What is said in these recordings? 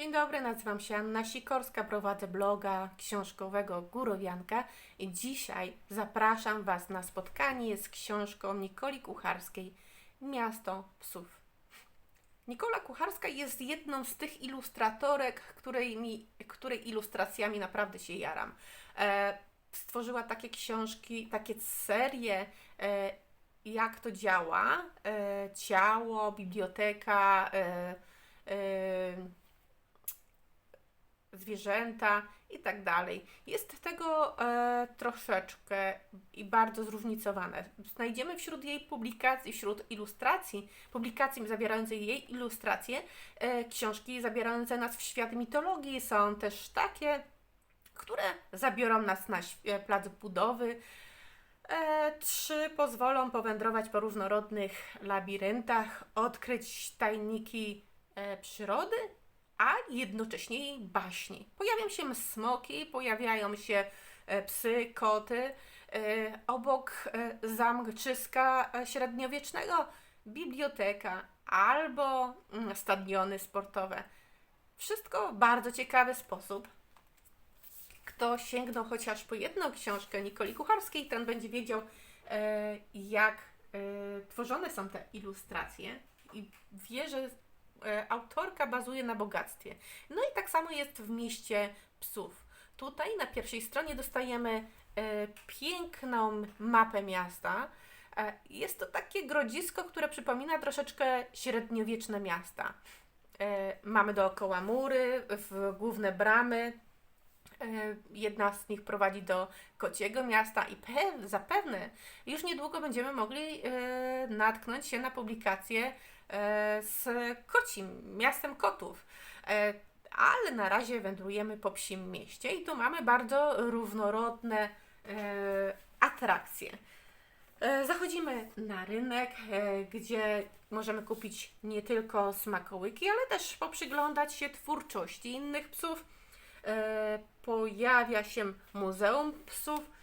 Dzień dobry, nazywam się Anna Sikorska, prowadzę bloga książkowego Górowianka i dzisiaj zapraszam Was na spotkanie z książką Nikoli Kucharskiej Miasto Psów. Nikola Kucharska jest jedną z tych ilustratorek, której, mi, której ilustracjami naprawdę się jaram. E, stworzyła takie książki, takie serie, e, jak to działa, e, ciało, biblioteka, e, e, zwierzęta i tak dalej. Jest tego e, troszeczkę i bardzo zróżnicowane. Znajdziemy wśród jej publikacji, wśród ilustracji, publikacji zawierających jej ilustracje, e, książki zabierające nas w świat mitologii. Są też takie, które zabiorą nas na e, plac budowy. E, trzy pozwolą powędrować po różnorodnych labiryntach, odkryć tajniki e, przyrody, a jednocześnie jej baśni. Pojawiają się smoki, pojawiają się e, psy, koty. E, obok e, zamczyska średniowiecznego biblioteka albo mm, stadiony sportowe. Wszystko w bardzo ciekawy sposób. Kto sięgnął chociaż po jedną książkę Nikoli Kucharskiej, ten będzie wiedział, jak tworzone są te ilustracje i wie, że autorka bazuje na bogactwie. No i tak samo jest w mieście psów. Tutaj na pierwszej stronie dostajemy e, piękną mapę miasta. E, jest to takie grodzisko, które przypomina troszeczkę średniowieczne miasta. E, mamy dookoła mury, główne bramy. E, Jedna z nich prowadzi do kociego miasta i pe- zapewne już niedługo będziemy mogli e, natknąć się na publikację e, z kocim, miastem kotów. E, ale na razie wędrujemy po psim mieście i tu mamy bardzo różnorodne e, atrakcje. E, Zachodzimy na rynek, e, gdzie możemy kupić nie tylko smakołyki, ale też poprzyglądać się twórczości innych psów. E, Pojawia się Muzeum Psów e,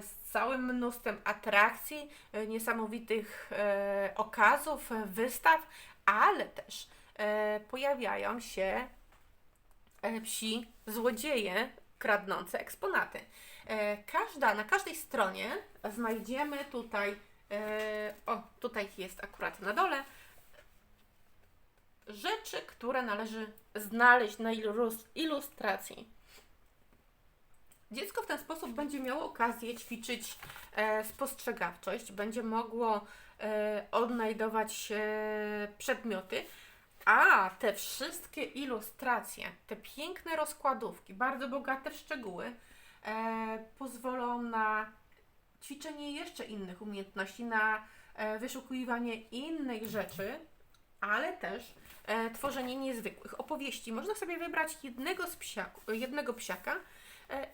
z całym mnóstwem atrakcji, e, niesamowitych e, okazów, e, wystaw, ale też e, pojawiają się e, psi złodzieje kradnące eksponaty. E, Każda, na każdej stronie znajdziemy tutaj, e, o tutaj jest akurat na dole, rzeczy, które należy znaleźć na ilus- ilustracji. Dziecko w ten sposób będzie miało okazję ćwiczyć e, spostrzegawczość, będzie mogło e, odnajdować przedmioty, a te wszystkie ilustracje, te piękne rozkładówki, bardzo bogate w szczegóły, e, pozwolą na ćwiczenie jeszcze innych umiejętności, na wyszukiwanie innych rzeczy, ale też tworzenie niezwykłych opowieści. Można sobie wybrać jednego, z psiaku, jednego psiaka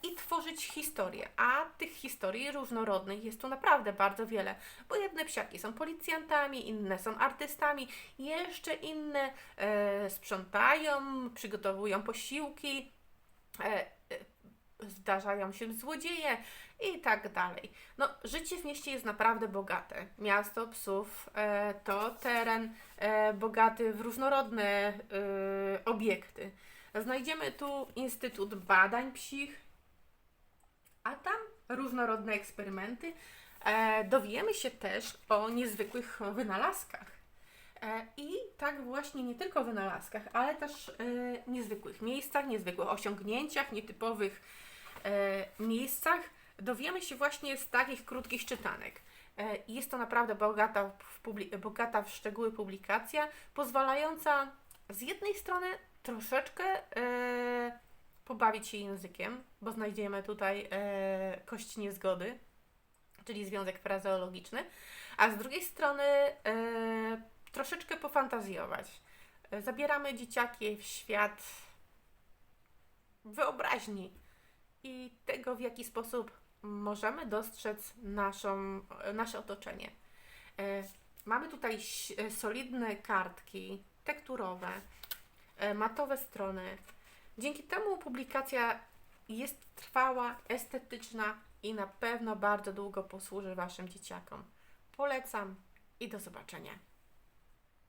i tworzyć historię. A tych historii różnorodnych jest tu naprawdę bardzo wiele, bo jedne psiaki są policjantami, inne są artystami, jeszcze inne e, sprzątają, przygotowują posiłki. E, e, Zdarzają się złodzieje i tak dalej. No, życie w mieście jest naprawdę bogate. Miasto psów e, to teren e, bogaty w różnorodne e, obiekty. Znajdziemy tu Instytut Badań Psich, a tam różnorodne eksperymenty. E, dowiemy się też o niezwykłych wynalazkach. E, I tak właśnie nie tylko wynalazkach, ale też e, niezwykłych miejscach, niezwykłych osiągnięciach, nietypowych e, miejscach dowiemy się właśnie z takich krótkich czytanek. E, Jest to naprawdę bogata w, bogata w szczegóły publikacja, pozwalająca z jednej strony troszeczkę e, pobawić się językiem, bo znajdziemy tutaj e, kość niezgody, czyli związek frazeologiczny, a z drugiej strony e, troszeczkę pofantazjować. Zabieramy dzieciaki w świat wyobraźni i tego, w jaki sposób możemy dostrzec naszą, nasze otoczenie. E, Mamy tutaj solidne kartki tekturowe, matowe strony. Dzięki temu publikacja jest trwała, estetyczna i na pewno bardzo długo posłuży Waszym dzieciakom. Polecam i do zobaczenia.